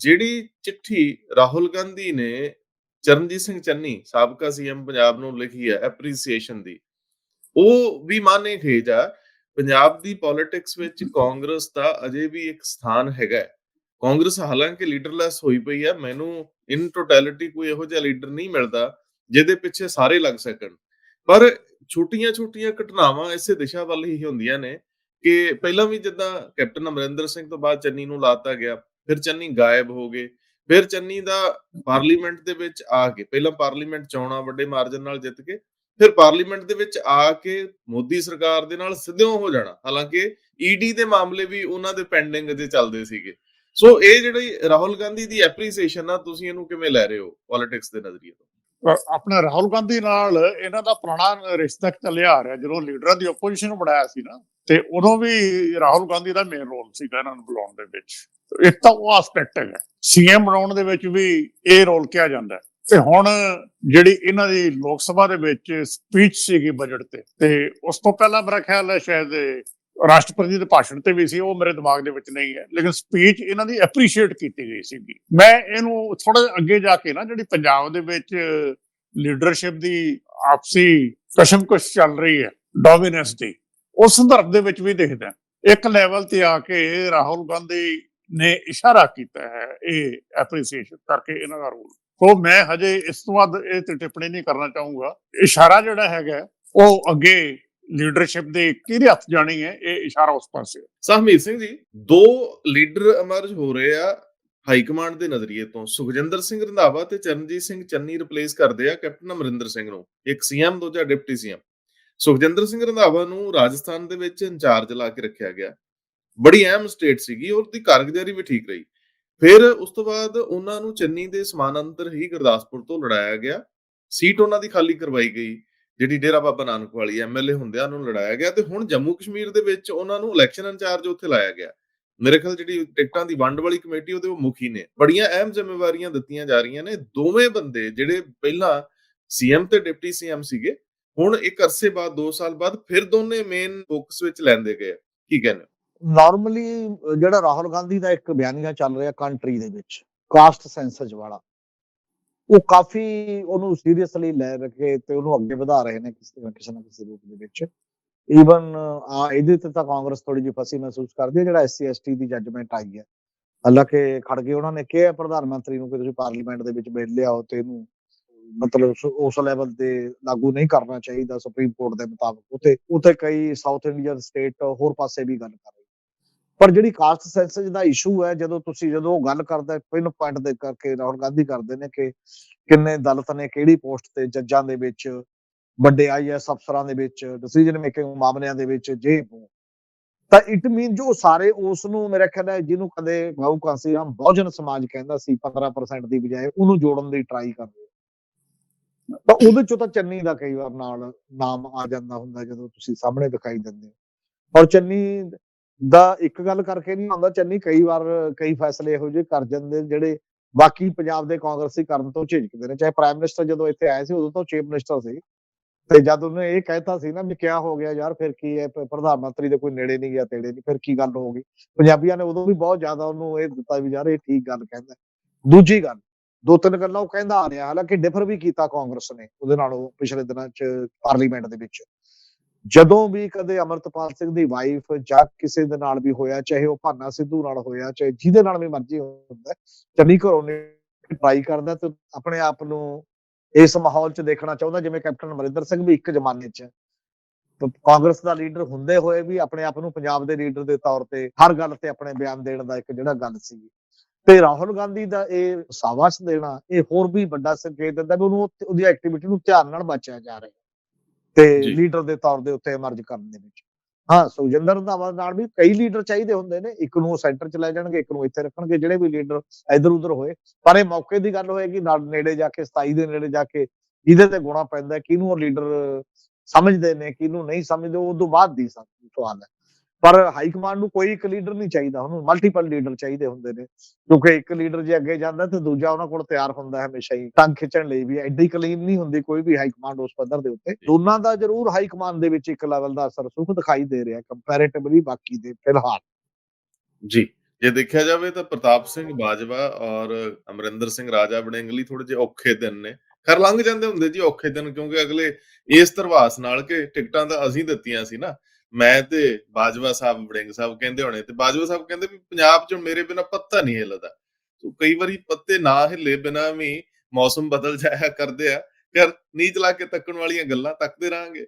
ਜਿਹੜੀ ਚਿੱਠੀ ਰਾਹੁਲ ਗਾਂਧੀ ਨੇ ਚਰਨਜੀਤ ਸਿੰਘ ਚੰਨੀ ਸਾਬਕਾ ਸੀਐਮ ਪੰਜਾਬ ਨੂੰ ਲਿਖੀ ਹੈ ਐਪਰੀਸੀਏਸ਼ਨ ਦੀ ਉਹ ਵੀ ਮਾਨੇ ਖੇਜ ਆ ਪੰਜਾਬ ਦੀ ਪੋਲਿਟਿਕਸ ਵਿੱਚ ਕਾਂਗਰਸ ਦਾ ਅਜੇ ਵੀ ਇੱਕ ਸਥਾਨ ਹੈਗਾ। ਕਾਂਗਰਸ ਹਾਲਾਂਕਿ ਲੀਡਰਲੈਸ ਹੋਈ ਪਈ ਹੈ ਮੈਨੂੰ ਇਨ ਟੋਟੈਲਿਟੀ ਕੋਈ ਇਹੋ ਜਿਹਾ ਲੀਡਰ ਨਹੀਂ ਮਿਲਦਾ ਜਿਹਦੇ ਪਿੱਛੇ ਸਾਰੇ ਲੱਗ ਸਕਣ ਪਰ ਛੋਟੀਆਂ-ਛੋਟੀਆਂ ਘਟਨਾਵਾਂ ਇਸੇ ਦਿਸ਼ਾ ਵੱਲ ਹੀ ਹੁੰਦੀਆਂ ਨੇ ਕਿ ਪਹਿਲਾਂ ਵੀ ਜਿੱਦਾਂ ਕੈਪਟਨ ਅਮਰਿੰਦਰ ਸਿੰਘ ਤੋਂ ਬਾਅਦ ਚੰਨੀ ਨੂੰ ਲਾਤਾ ਗਿਆ ਫਿਰ ਚੰਨੀ ਗਾਇਬ ਹੋ ਗਏ, ਫਿਰ ਚੰਨੀ ਦਾ ਪਾਰਲੀਮੈਂਟ ਦੇ ਵਿੱਚ ਆ ਕੇ, ਪਹਿਲਾਂ ਪਾਰਲੀਮੈਂਟ ਚੋਣਾਂ ਵੱਡੇ ਮਾਰਜਨ ਨਾਲ ਜਿੱਤ ਕੇ, ਫਿਰ ਪਾਰਲੀਮੈਂਟ ਦੇ ਵਿੱਚ ਆ ਕੇ ਮੋਦੀ ਸਰਕਾਰ ਦੇ ਨਾਲ ਸਿੱਧਿਓਂ ਹੋ ਜਾਣਾ। ਹਾਲਾਂਕਿ ਈਡੀ ਦੇ ਮਾਮਲੇ ਵੀ ਉਹਨਾਂ ਦੇ ਪੈਂਡਿੰਗ ਅਜੇ ਚੱਲਦੇ ਸੀਗੇ। ਸੋ ਇਹ ਜਿਹੜੀ ਰਾਹੁਲ ਗਾਂਧੀ ਦੀ ਐਪਰੀਸੀਏਸ਼ਨ ਆ, ਤੁਸੀਂ ਇਹਨੂੰ ਕਿਵੇਂ ਲੈ ਰਹੇ ਹੋ ਪੋਲਿਟਿਕਸ ਦੇ ਨਜ਼ਰੀਏ ਤੋਂ? ਆਪਣਾ ਰਾਹੁਲ ਗਾਂਧੀ ਨਾਲ ਇਹਨਾਂ ਦਾ ਪੁਰਾਣਾ ਰਿਸ਼ਤਾ ਚੱਲਿਆ ਆ ਰਿਹਾ, ਜਦੋਂ ਲੀਡਰਾਂ ਦੀ ਆਪੋਜੀਸ਼ਨ ਬਣਾਇਆ ਸੀ ਨਾ, ਤੇ ਉਦੋਂ ਵੀ ਰਾਹੁਲ ਗਾਂਧੀ ਦਾ ਮੇਨ ਰੋਲ ਸੀਗਾ ਇਹਨਾਂ ਨੂੰ ਬੁਲਾਉਣ ਦੇ ਵਿੱਚ। ਇੱਕ ਤਾਂ ਉਹ ਐਸਪੈਕਟ ਹੈਗਾ ਸੀਐਮ ਬਣਾਉਣ ਦੇ ਵਿੱਚ ਵੀ ਇਹ ਰੋਲ ਕਿਹਾ ਜਾਂਦਾ। ਤੇ ਹੁਣ ਜਿਹੜੀ ਇਹਨਾਂ ਦੀ ਲੋਕ ਸਭਾ ਦੇ ਵਿੱਚ ਸਪੀਚ ਸੀਗੀ ਬਜਟ ਤੇ ਤੇ ਉਸ ਤੋਂ ਪਹਿਲਾਂ ਮੇਰਾ ਖਿਆਲ ਹੈ ਸ਼ਾਇਦ ਰਾਸ਼ਟਰਪਤੀ ਦੇ ਭਾਸ਼ਣ ਤੇ ਵੀ ਸੀ, ਉਹ ਮੇਰੇ ਦਿਮਾਗ ਦੇ ਵਿੱਚ ਨਹੀਂ ਹੈ। ਲੇਕਿਨ ਸਪੀਚ ਇਹਨਾਂ ਦੀ ਐਪਰੀਸ਼ੀਏਟ ਕੀਤੀ ਗਈ ਸੀਗੀ। ਮੈਂ ਇਹਨੂੰ ਥੋੜਾ ਅੱਗੇ ਜਾ ਕੇ ਨਾ, ਜਿਹੜੀ ਪੰਜਾਬ ਦੇ ਵਿੱਚ ਲੀਡਰਸ਼ਿਪ ਦੀ ਆਪਸੀ ਕਸ਼ਮਕਸ਼ ਚੱਲ ਰਹੀ ਹੈ ਡੋਮੀਨੈਂਸ ਦੀ ਉਸ ਸੰਦਰਭ ਦੇ ਵਿੱਚ ਵੀ ਦੇਖਦਾ ਇੱਕ ਲੈਵਲ ਤੇ ਆ ਕੇ ਰਾਹੁਲ ਗਾਂਧੀ ਨੇ ਇਸ਼ਾਰਾ ਕੀਤਾ ਹੈ ਇਹ ਐਪਰੀਸੀਏਸ਼ਨ ਕਰਕੇ ਇਹਨਾਂ ਦਾ ਰੋਲ। ਸੋ ਮੈਂ ਹਜੇ ਇਸ ਤੋਂ ਬਾਅਦ ਇਹ ਤੇ ਟਿੱਪਣੀ ਨਹੀਂ ਕਰਨਾ ਚਾਹੂੰਗਾ। ਇਸ਼ਾਰਾ ਜਿਹੜਾ ਹੈਗਾ, ਉਹ ਅੱਗੇ ਲੀਡਰਸ਼ਿਪ ਦੇ ਕਿਹਦੇ ਹੱਥ ਜਾਣੀ ਹੈ? ਇਹ ਇਸ਼ਾਰਾ ਉਸ ਪਾਸੇ ਹੈ। ਸਿੰਘ ਜੀ, ਦੋ ਲੀਡਰ ਅਮਰਜ ਹੋ ਰਹੇ ਆ ਹਾਈ ਕਮਾਂਡ ਦੇ ਨਜ਼ਰੀਏ ਤੋਂ। ਸੁਖਜਿੰਦਰ ਸਿੰਘ ਰੰਧਾਵਾ ਤੇ ਚਰਨਜੀਤ ਸਿੰਘ ਚੰਨੀ ਰਿਪਲੇਸ ਕਰਦੇ ਆ ਕੈਪਟਨ ਅਮਰਿੰਦਰ ਸਿੰਘ ਨੂੰ। ਇੱਕ ਸੀਐਮ ਦੂਜਾ ਡਿਪਟੀ ਸੀਐਮ ਸੁਖਜਿੰਦਰ ਸਿੰਘ ਰੰਧਾਵਾ ਨੂੰ ਰਾਜਸਥਾਨ ਦੇ ਵਿੱਚ ਇੰਚਾਰਜ ਲਾ ਕੇ ਰੱਖਿਆ ਗਿਆ। ਬੜੀ ਅਹਿਮ ਸਟੇਟ ਸੀਗੀ, ਔਰ ਦੀ ਕਾਰਗੁਜ਼ਾਰੀ ਵੀ ਠੀਕ ਰਹੀ। ਫਿਰ ਉਸ ਤੋਂ ਬਾਅਦ ਉਹਨਾਂ ਨੂੰ ਚੰਨੀ ਦੇ ਸਮਾਨਾਂਤਰ ਹੀ ਗੁਰਦਾਸਪੁਰ ਤੋਂ ਲੜਾਇਆ ਗਿਆ। ਸੀਟ ਉਹਨਾਂ ਦੀ ਖਾਲੀ ਕਰਵਾਈ ਗਈ। ਜਿਹੜੀ ਡੇਰਾ ਬਾਬਾ ਨਾਨਕ ਵਾਲੀ ਐਮਐਲਏ ਹੁੰਦਿਆਂ ਨੂੰ ਲੜਾਇਆ ਗਿਆ ਤੇ ਹੁਣ ਜੰਮੂ ਕਸ਼ਮੀਰ ਦੇ ਵਿੱਚ ਉਹਨਾਂ ਨੂੰ ਇਲੈਕਸ਼ਨ ਇੰਚਾਰਜ ਉੱਥੇ ਲਾਇਆ ਗਿਆ। ਮੇਰੇ ਖਿਆਲ ਜਿਹੜੀ ਟਿਕਟਾਂ ਦੀ ਵੰਡ ਵਾਲੀ ਕਮੇਟੀ ਉਹਦੇ ਉਹ ਮੁਖੀ ਨੇ। ਬੜੀਆਂ ਅਹਿਮ ਜ਼ਿੰਮੇਵਾਰੀਆਂ ਦਿੱਤੀਆਂ ਜਾ ਰਹੀਆਂ ਨੇ। ਦੋਵੇਂ ਬੰਦੇ ਜਿਹੜੇ ਪਹਿਲਾਂ ਸੀਐਮ ਤੇ ਡਿਪਟੀ ਸੀਐਮ ਸੀਗੇ, ਹੁਣ ਇੱਕ ਅਰਸੇ ਬਾਅਦ 2 ਸਾਲ ਬਾਅਦ ਫਿਰ ਦੋਨੇ ਮੇਨ ਫੋਕਸ ਵਿੱਚ ਲੈਂਦੇ ਗਏ ਕੀ ਕਹਿੰਦੇ ਨਾਰਮਲੀ ਜਿਹੜਾ ਰਾਹੁਲ ਗਾਂਧੀ ਦਾ ਇੱਕ ਬਿਆਨੀਆ ਚੱਲ ਰਿਹਾ ਕੰਟਰੀ ਦੇ ਵਿੱਚ ਕਾਸਟ ਸੈਂਸਸ ਵਾਲਾ ਉਹ ਕਾਫੀ ਉਹਨੂੰ ਸੀਰੀਅਸਲੀ ਲੈ ਕੇ ਤੇ ਉਹਨੂੰ ਅੱਗੇ ਵਧਾ ਰਹੇ ਨੇ ਕਿਸੇ ਕਿਸੇ ਨਾ ਕਿਸੇ ਰੂਪ ਦੇ ਵਿੱਚ। ਈਵਨ ਆ ਇਹਦੇ ਤੇ ਤਾਂ ਕਾਂਗਰਸ ਥੋੜੀ ਜਿਹੀ ਫਸੀ ਮਹਿਸੂਸ ਕਰਦੀ ਹੈ, ਜਿਹੜਾ ਐਸਸੀ ਐਸਟੀ ਦੀ ਜੱਜਮੈਂਟ ਆਈ ਹੈ। ਹਾਲਾਂਕਿ ਖੜਗੇ ਉਹਨਾਂ ਨੇ ਕਿਹਾ ਪ੍ਰਧਾਨ ਮੰਤਰੀ ਨੂੰ ਕਿ ਤੁਸੀਂ ਪਾਰਲੀਮੈਂਟ ਦੇ ਵਿੱਚ ਬਿੱਲ ਲਿਆਓ ਤੇ ਇਹਨੂੰ ਮਤਲਬ ਉਸ- ਉਸ ਲੈਵਲ ਤੇ ਲਾਗੂ ਨਹੀਂ ਕਰਨਾ ਚਾਹੀਦਾ ਸੁਪਰੀਮ ਕੋਰਟ ਦੇ ਮੁਤਾਬਕ। ਉਤੇ ਉਤੇ ਕਈ ਸਾਊਥ ਇੰਡੀਅਨ ਸਟੇਟ ਹੋਰ ਪਾਸੇ ਵੀ ਗੱਲ ਕਰ ਰਹੀ ਪਰ ਜਿਹੜੀ ਕਾਸਟ ਸੈਂਸਸ ਦਾ ਇਸ਼ੂ ਹੈ, ਜਦੋਂ ਤੁਸੀਂ ਜਦੋਂ ਉਹ ਗੱਲ ਕਰਦਾ, ਪਿਨ ਪੁਆਇੰਟ ਦੇ ਕਰਕੇ ਰਾਹੁਲ ਗਾਂਧੀ ਕਰਦੇ ਨੇ ਕਿ ਕਿੰਨੇ ਦਲਿਤ ਨੇ, ਕਿਹੜੀ ਪੋਸਟ ਤੇ ਜੱਜਾਂ ਦੇ ਵਿੱਚ, ਵੱਡੇ ਆਈਐਸ ਅਫਸਰਾਂ ਦੇ ਵਿੱਚ ਡਿਸੀਜਨ ਮੇਕਿੰਗ ਮਾਮਲਿਆਂ ਦੇ ਵਿੱਚ ਜੇ ਤਾਂ ਇਟ ਮੀਨ ਜੋ ਸਾਰੇ ਉਸ ਨੂੰ ਮੇਰੇ ਖਿਆਲ ਹੈ ਜਿਹਨੂੰ ਕਦੇ ਗਾਉ ਕਾਂਸੀ ਹਮ ਬਹੁਜਨ ਸਮਾਜ ਕਹਿੰਦਾ ਸੀ 15% ਦੀ ਬਜਾਏ ਉਹਨੂੰ ਜੋੜਨ ਦੀ ਟਰਾਈ ਕਰਦੇ ਆ। ਤਾਂ ਉਹਦੇ ਚੋਂ ਤਾਂ ਚੰਨੀ ਦਾ ਕਈ ਵਾਰ ਨਾਲ ਨਾਮ ਆ ਜਾਂਦਾ ਹੁੰਦਾ ਜਦੋਂ ਤੁਸੀਂ ਸਾਹਮਣੇ ਦਿਖਾਈ ਦਿੰਦੇ ਹੋ ਔਰ ਚੰਨੀ ਦਾ ਇੱਕ ਗੱਲ ਕਰਕੇ ਨਹੀਂ ਆਉਂਦਾ, ਚੰਨੀ ਕਈ ਵਾਰ ਕਈ ਫੈਸਲੇ ਇਹੋ ਜਿਹੇ ਕਰ ਜਾਂਦੇ ਜਿਹੜੇ ਬਾਕੀ ਪੰਜਾਬ ਦੇ ਕਾਂਗਰਸੀ ਕਰਨ ਤੋਂ ਝਿਜਕਦੇ ਨੇ, ਚਾਹੇ ਪ੍ਰਾਈਮ ਮਿਨਿਸਟਰ ਜਦੋਂ ਇੱਥੇ ਆਏ ਸੀ ਉਦੋਂ ਤੋਂ ਚੀਫ ਮਿਨਿਸਟਰ ਸੀ ਤੇ ਜਦ ਉਹਨੇ ਇਹ ਕਹਿਤਾ ਸੀ ਨਾ ਵੀ ਕਿਆ ਹੋ ਗਿਆ ਯਾਰ, ਫਿਰ ਕੀ ਹੈ ਪ੍ਰਧਾਨ ਮੰਤਰੀ ਦੇ ਕੋਈ ਨੇੜੇ ਨਹੀਂ ਗਿਆ, ਤੇੜੇ ਨਹੀਂ, ਫਿਰ ਕੀ ਗੱਲ ਹੋ ਗਈ? ਪੰਜਾਬੀਆਂ ਨੇ ਉਦੋਂ ਵੀ ਬਹੁਤ ਜ਼ਿਆਦਾ ਉਹਨੂੰ ਇਹ ਦਿੱਤਾ ਵੀ ਯਾਰ ਇਹ ਠੀਕ ਗੱਲ ਕਹਿੰਦਾ। ਦੂਜੀ ਗੱਲ, ਦੋ ਤਿੰਨ ਗੱਲਾਂ ਉਹ ਕਹਿੰਦਾ ਆ ਰਿਹਾ, ਹਾਲਾਂਕਿ ਡਿਫਰ ਵੀ ਕੀਤਾ ਕਾਂਗਰਸ ਨੇ ਉਹਦੇ ਨਾਲੋਂ ਪਿਛਲੇ ਦਿਨਾਂ ਚ ਪਾਰਲੀਮੈਂਟ ਦੇ ਵਿੱਚ। ਜਦੋਂ ਵੀ ਕਦੇ ਅਮਰਤਪਾਲ ਸਿੰਘ ਦੀ ਵਾਈਫ ਜਾਂ ਕਿਸੇ ਦੇ ਨਾਲ ਵੀ ਹੋਇਆ, ਚਾਹੇ ਉਹ ਭਾਨਾ ਸਿੱਧੂ ਨਾਲ ਹੋਇਆ, ਚਾਹੇ ਜਿਹਦੇ ਨਾਲ ਵੀ ਮਰਜ਼ੀ ਹੁੰਦਾ ਚੰਨੀ ਘਰੋਂ ਨੇ ਟਰਾਈ ਕਰਦਾ ਤੇ ਆਪਣੇ ਆਪ ਨੂੰ ਇਸ ਮਾਹੌਲ 'ਚ ਦੇਖਣਾ ਚਾਹੁੰਦਾ, ਜਿਵੇਂ ਕੈਪਟਨ ਅਮਰਿੰਦਰ ਸਿੰਘ ਵੀ ਇੱਕ ਜ਼ਮਾਨੇ 'ਚ। ਕਾਂਗਰਸ ਦਾ ਲੀਡਰ ਹੁੰਦੇ ਹੋਏ ਵੀ ਆਪਣੇ ਆਪ ਨੂੰ ਪੰਜਾਬ ਦੇ ਲੀਡਰ ਦੇ ਤੌਰ ਤੇ ਹਰ ਗੱਲ ਤੇ ਆਪਣੇ ਬਿਆਨ ਦੇਣ ਦਾ ਇੱਕ ਜਿਹੜਾ ਗੱਲ ਸੀ। ਤੇ ਰਾਹੁਲ ਗਾਂਧੀ ਦਾ ਇਹ ਸਾਵਾਸ ਦੇਣਾ, ਇਹ ਹੋਰ ਵੀ ਵੱਡਾ ਸੰਕੇਤ ਦਿੰਦਾ ਵੀ ਉਹਨੂੰ ਉਹਦੀ ਐਕਟੀਵਿਟੀ ਨੂੰ ਧਿਆਨ ਨਾਲ ਬਚਿਆ ਜਾ ਰਿਹਾ। ਤੇ। ਲੀਡਰ ਦੇ ਤੌਰ ਦੇ ਉੱਤੇ ਇਮਰਜ ਕਰਨ ਦੇ ਵਿੱਚ। ਹਾਂ ਸੁਖਜਿੰਦਰ ਰੰਧਾਵਾ ਨਾਲ ਵੀ ਕਈ ਲੀਡਰ ਚਾਹੀਦੇ ਹੁੰਦੇ ਨੇ। ਇੱਕ ਨੂੰ ਸੈਂਟਰ 'ਚ ਲੈ ਜਾਣਗੇ ਇੱਕ ਨੂੰ ਇੱਥੇ ਰੱਖਣਗੇ ਜਿਹੜੇ ਵੀ ਲੀਡਰ ਇੱਧਰ ਉੱਧਰ ਹੋਏ। ਪਰ ਇਹ ਮੌਕੇ ਦੀ ਗੱਲ ਹੋਏਗੀ ਨਾਲ ਨੇੜੇ ਜਾ ਕੇ 27 ਦੇ ਨੇੜੇ ਜਾ ਕੇ ਇਹਦੇ ਤੇ ਗੁਣਾ ਪੈਂਦਾ ਕਿਹਨੂੰ ਉਹ ਲੀਡਰ ਸਮਝਦੇ ਨੇ ਕਿਹਨੂੰ ਨਹੀਂ ਸਮਝਦੇ ਉਹ ਤੋਂ ਬਾਅਦ ਦੀ ਸਵਾਲ ਹੈ। ਪਰ ਹਾਈ ਕਮਾਂਡ ਨੂੰ ਕੋਈ ਇੱਕ ਲੀਡਰ ਨਹੀਂ ਚਾਹੀਦਾ ਉਹਨੂੰ ਮਲਟੀਪਲ ਲੀਡਰ ਚਾਹੀਦੇ ਹੁੰਦੇ ਨੇ। ਕਿਉਂਕਿ ਇੱਕ ਲੀਡਰ ਜੇ ਅੱਗੇ ਜਾਂਦਾ ਤੇ ਦੂਜਾ ਉਹਨਾਂ ਕੋਲ ਤਿਆਰ ਹੁੰਦਾ ਹੈ ਹਮੇਸ਼ਾ ਹੀ ਟੰਗ ਖਿੱਚਣ ਲਈ ਵੀ ਐਡੀ ਕਲੀਨ ਨਹੀਂ ਹੁੰਦੀ ਕੋਈ ਵੀ ਹਾਈ ਕਮਾਂਡ ਉਸ ਪੱਧਰ ਦੇ ਉੱਤੇ। ਦੋਨਾਂ ਦਾ ਜ਼ਰੂਰ ਹਾਈ ਕਮਾਂਡ ਦੇ ਵਿੱਚ ਇੱਕ ਲੈਵਲ ਦਾ ਅਸਰ ਸੁਖ ਦਿਖਾਈ ਦੇ ਰਿਹਾ ਕੰਪੈਰੀਟਿਵਲੀ ਬਾਕੀ ਦੇ ਫਿਲਹਾਲ। ਜੀ ਜੇ ਦੇਖਿਆ ਜਾਵੇ ਤਾਂ ਪ੍ਰਤਾਪ ਸਿੰਘ ਬਾਜਵਾ ਔਰ ਅਮਰਿੰਦਰ ਸਿੰਘ ਰਾਜਾ ਵੜਿੰਗ ਲਈ ਥੋੜੇ ਜਿਹੇ ਔਖੇ ਦਿਨ ਨੇ। ਖਰ ਲੰਘ ਜਾਂਦੇ ਹੁੰਦੇ ਜੀ ਔਖੇ ਦਿਨ ਕਿਉਂਕਿ ਅਗਲੇ ਇਸ ਧਰਵਾਸ ਨਾਲ ਕਿ ਟਿਕਟਾਂ ਤਾਂ ਅਸੀਂ ਦਿੱਤੀਆਂ ਸੀ ਨਾ। ਮੈਂ ਤੇ ਬਾਜਵਾ ਸਾਹਿਬ, ਵੜਿੰਗ ਸਾਹਿਬ ਕਹਿੰਦੇ ਹੋਣੇ, ਤੇ ਬਾਜਵਾ ਸਾਹਿਬ ਕਹਿੰਦੇ ਵੀ ਪੰਜਾਬ 'ਚ ਮੇਰੇ ਬਿਨਾ ਪੱਤਾ ਨਹੀਂ ਹਿੱਲਦਾ ਸੋ ਕਈ ਵਾਰੀ ਪੱਤੇ ਨਾ ਹਿੱਲੇ ਬਿਨਾ ਵੀ ਮੌਸਮ ਬਦਲ ਜਾਇਆ ਕਰਦੇ ਆ। ਕਰ ਨੀਚ ਲਾ ਕੇ ਤੱਕਣ ਵਾਲੀਆਂ ਗੱਲਾਂ ਤੱਕਦੇ ਰਾਂਗੇ